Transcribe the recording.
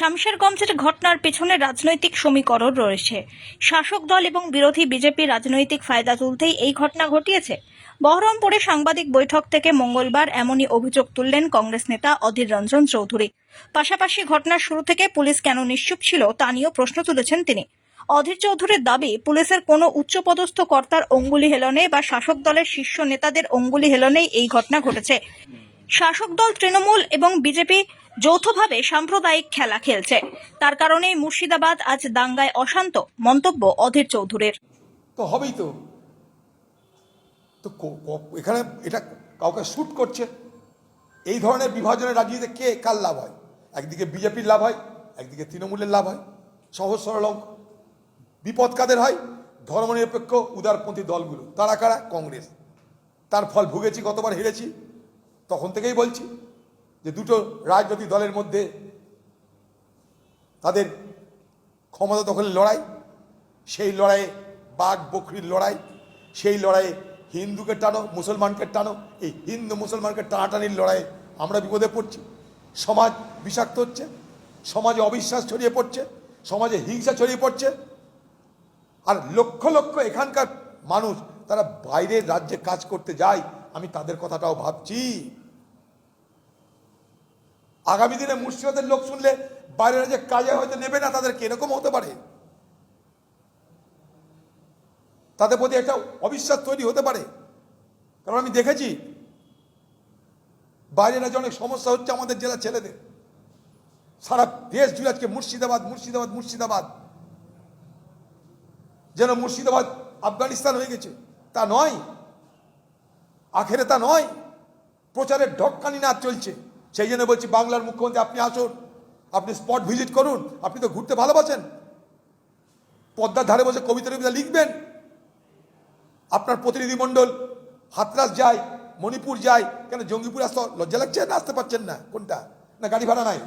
শামশেরগঞ্জের ঘটনার পেছনে রাজনৈতিক সমীকরণ রয়েছে। শাসক দল এবং বিরোধী বিজেপি রাজনৈতিক ফায়দা তুলতেই এই ঘটনা ঘটিয়েছে। বহরমপুরে সাংবাদিক বৈঠক থেকে মঙ্গলবার এমনই অভিযোগ তুললেন কংগ্রেস নেতা অধীর রঞ্জন চৌধুরী। পাশাপাশি ঘটনার শুরু থেকে পুলিশ কেন নিশ্চুপ ছিল তা নিয়েও প্রশ্ন তুলেছেন তিনি। অধীর চৌধুরীর দাবি, পুলিশের কোনো উচ্চপদস্থ কর্তার অঙ্গুলি হেলনে বা শাসক দলের শীর্ষ নেতাদের অঙ্গুলি হেলনেই এই ঘটনা ঘটেছে। শাসক দল তৃণমূল এবং বিজেপি যৌথভাবে সাম্প্রদায়িক খেলা খেলছে। তার কারণেই মুর্শিদাবাদ আজ দাঙ্গায় অশান্ত, মন্তব্য অধীর চৌধুরীর। তো হবেই তো। তো এখানে এটা কাউকে শ্যুট করছে। এই ধরনের বিভাজনের রাজনীতিতে কে, কার লাভ হয়? একদিকে বিজেপির লাভ হয়, একদিকে তৃণমূলের লাভ হয়। সহজ সরল বিপদ কাদের হয়? ধর্মনিরপেক্ষ উদারপন্থী দলগুলো। তারা কারা? কংগ্রেস। তার ফল ভুগেছি, কতবার হেরেছি। তখন থেকেই বলছি যে দুটো রাজনৈতিক দলের মধ্যে তাদের ক্ষমতা দখলের লড়াই, সেই লড়াইয়ে বাঘ বকরির লড়াই, সেই লড়াইয়ে হিন্দুকে টানো, মুসলমানকে টানো, এই হিন্দু মুসলমানকে টানাটানির লড়াইয়ে আমরা বিপদে পড়ছি। সমাজ বিষাক্ত হচ্ছে, সমাজে অবিশ্বাস ছড়িয়ে পড়ছে, সমাজে হিংসা ছড়িয়ে পড়ছে। আর লক্ষ লক্ষ এখানকার মানুষ তারা বাইরের রাজ্যে কাজ করতে যায়, আমি তাদের কথাটাও ভাবছি। আগামী দিনে মুর্শিদাবাদের লোক শুনলে বাইরের যে কাজে হয়তো নেবে না তাদেরকে এরকম হতে পারে? তাদের প্রতি একটা অবিশ্বাস তৈরি হতে পারে। কারণ আমি দেখেছি, বাইরের রাজ্যে অনেক সমস্যা হচ্ছে আমাদের জেলার ছেলেদের। সারা দেশ জুড়ে আজকে মুর্শিদাবাদ মুর্শিদাবাদ মুর্শিদাবাদ। যেন মুর্শিদাবাদ আফগানিস্তান হয়ে গেছে, তা নয়। আখেরে তা নয়। প্রচারের ঢক্কানি নাচ চলছে। সেই জন্য বলছি বাংলার মুখ্যমন্ত্রী, আপনি আসুন, আপনি স্পট ভিজিট করুন, আপনি তো ঘুরতে ভালোবাসেন। পদ্মার ধারে বসে কবিতা টবিতা লিখবেন। আপনার প্রতিনিধিমণ্ডল হাতরাস যায়, মণিপুর যায়, কেন জঙ্গিপুর আসতে লজ্জা লাগছে না? আসতে পারছেন না? কোনটা? না, গাড়ি ভাড়া নাই।